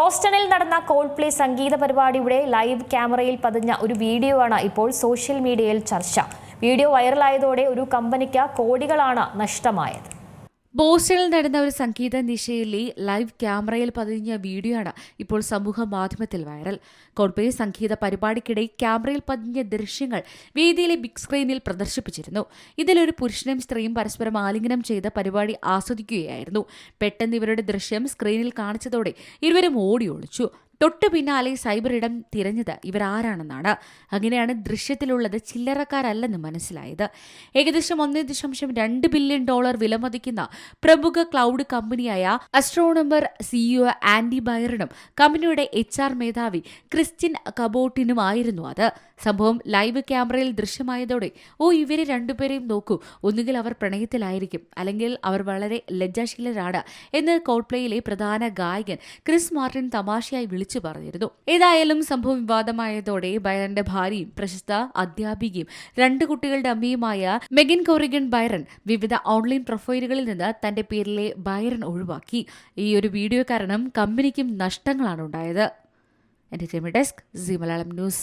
ബോസ്റ്റണിൽ നടന്ന called play സംഗീത പരിപാടിയുടെ live ക്യാമറയിൽ പതിഞ്ഞ ഒരു വീഡിയോ ആണ് ഇപ്പോൾ സോഷ്യൽ മീഡിയയിൽ ചർച്ച. വീഡിയോ വൈറലായതോടെ ഒരു കമ്പനിക്ക് കോടികളാണ് നഷ്ടമായത്. ബോസ്റ്റണിൽ നടന്ന ഒരു സംഗീത നിശയിലെ ലൈവ് ക്യാമറയിൽ പതിഞ്ഞ വീഡിയോ ആണ് ഇപ്പോൾ സമൂഹ മാധ്യമത്തിൽ വൈറൽ. കോൺപേ സംഗീത പരിപാടിക്കിടെ ക്യാമറയിൽ പതിഞ്ഞ ദൃശ്യങ്ങൾ വേദിയിലെ ബിഗ് സ്ക്രീനിൽ പ്രദർശിപ്പിച്ചിരുന്നു. ഇതിലൊരു പുരുഷനും സ്ത്രീയും പരസ്പരം ആലിംഗനം ചെയ്ത പരിപാടി ആസ്വദിക്കുകയായിരുന്നു. പെട്ടെന്ന് ഇവരുടെ ദൃശ്യം സ്ക്രീനിൽ കാണിച്ചതോടെ ഇരുവരും ഓടി ഒളിച്ചു. തൊട്ടു പിന്നാലെ സൈബർ ഇടം തിരഞ്ഞത് ഇവരാരാണെന്നാണ് അങ്ങനെയാണ് ദൃശ്യത്തിലുള്ളത് ചില്ലറക്കാരല്ലെന്ന് മനസ്സിലായത്. ഏകദേശം ഒന്നേ ദശാംശം രണ്ട് ബില്യൺ ഡോളർ വിലമതിക്കുന്ന പ്രമുഖ ക്ലൗഡ് കമ്പനിയായ അസ്ട്രോണമർ സിഇഒ ആൻഡി ബൈറനും കമ്പനിയുടെ എച്ച് ആർ മേധാവി ക്രിസ്റ്റിൻ കബോട്ടിനുമായിരുന്നു അത്. സംഭവം ലൈവ് ക്യാമറയിൽ ദൃശ്യമായതോടെ ഓ ഇവരെ രണ്ടുപേരെയും നോക്കൂ. ഒന്നുകിൽ അവർ പ്രണയത്തിലായിരിക്കും. അല്ലെങ്കിൽ അവർ വളരെ ലജ്ജാശീലരാണ് എന്ന് കോൾപ്ലേയിലെ പ്രധാന ഗായകൻ ക്രിസ് മാർട്ടിൻ തമാശയായി വിളിച്ചു പറഞ്ഞിരുന്നു. ഏതായാലും സംഭവം വിവാദമായതോടെ ബൈറന്റെ ഭാര്യയും പ്രശസ്ത അധ്യാപികയും രണ്ട് കുട്ടികളുടെ അമ്മയുമായ മെഗിൻ കോറിഗൻ ബൈറൻ വിവിധ ഓൺലൈൻ പ്രൊഫൈലുകളിൽ നിന്ന് തന്റെ പേരിലെ ബൈറൻ ഒഴിവാക്കി. ഈ ഒരു വീഡിയോ കാരണം കമ്പനിക്കും നഷ്ടങ്ങളാണ് ഉണ്ടായത്. Entertainment desk Zee Malayalam news